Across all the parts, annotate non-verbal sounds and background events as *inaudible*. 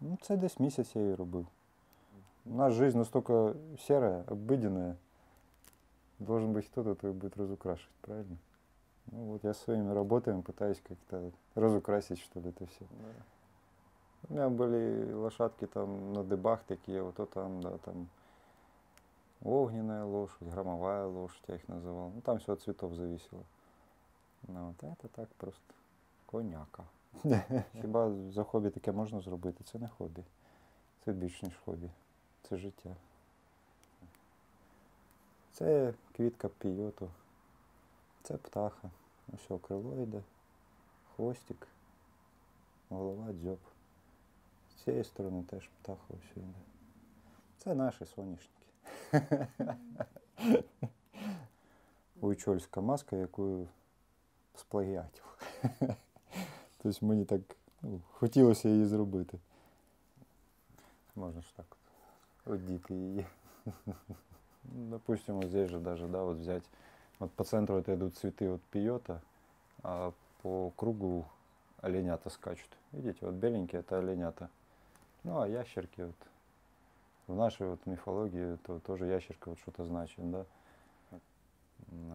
Ну, це десь місяць я її робив. У нас жизнь настолько серая, обыденная. Должен быть кто-то, кто ее будет разукрашивать, правильно? Ну вот я своими работами пытаюсь как-то разукрасить, что ли, это все. У меня были лошадки там на дыбах такие, вот то там, да, там огненная лошадь, громовая лошадь, я их называл. Ну, там все от цветов зависело. Ну, от это так просто коняка. *laughs* Хіба за хобі таке можна зробити? Це не хобі. Це більш ніж хобі. Це життя. Це квітка пійоту. Це птаха. Ось що, крило йде, хвостик, голова, дзьоб. З цієї сторони теж птаха ось йде. Це наші соняшники. *laughs* Уйчольська маска, яку сплагіатів. *laughs* Тобто мені так ну, хотілося її зробити. Можна ж так от одіти її. *laughs* Ну, Допустим, вот здесь же даже, да, вот взять, вот по центру это идут цветы от пиота, а по кругу оленята скачут. Видите, вот беленькие это оленята. Ну, а ящерки вот, в нашей вот мифологии то тоже ящерка вот что-то значит, да. Ну,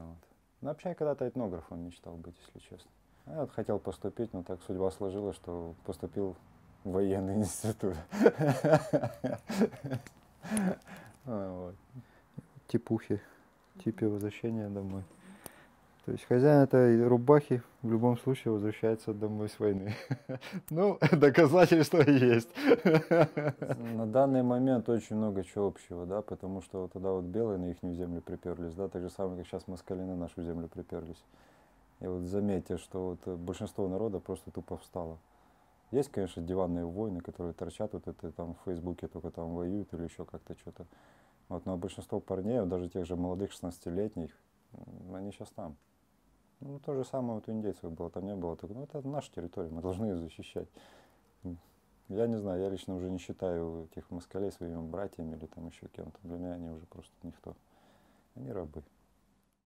вот. Ну, вообще я когда-то этнографом мечтал быть, если честно. Я вот хотел поступить, но так судьба сложилась, что поступил в военный институт. А. Типухи, типе возвращения домой. То есть хозяин этой рубахи в любом случае возвращается домой с войны. *laughs* Ну, доказательства есть. *laughs* На данный момент очень много чего общего, да, потому что тогда вот белые на их землю приперлись, да, так же самое, как сейчас москали на нашу землю приперлись. И вот заметьте, что вот э, большинство народа просто тупо встало. Есть, конечно, диванные войны, которые торчат вот это там в Фейсбуке только там воюют или еще как-то что-то. Вот, но большинство парней, даже тех же молодых 16-летних, м, они сейчас там. Ну, то же самое вот у индейцев было, там не было. Так, ну, это наша территория, мы должны ее защищать. Я не знаю, я лично уже не считаю этих москалей своими братьями или там еще кем-то. Для меня они уже просто никто. Они рабы.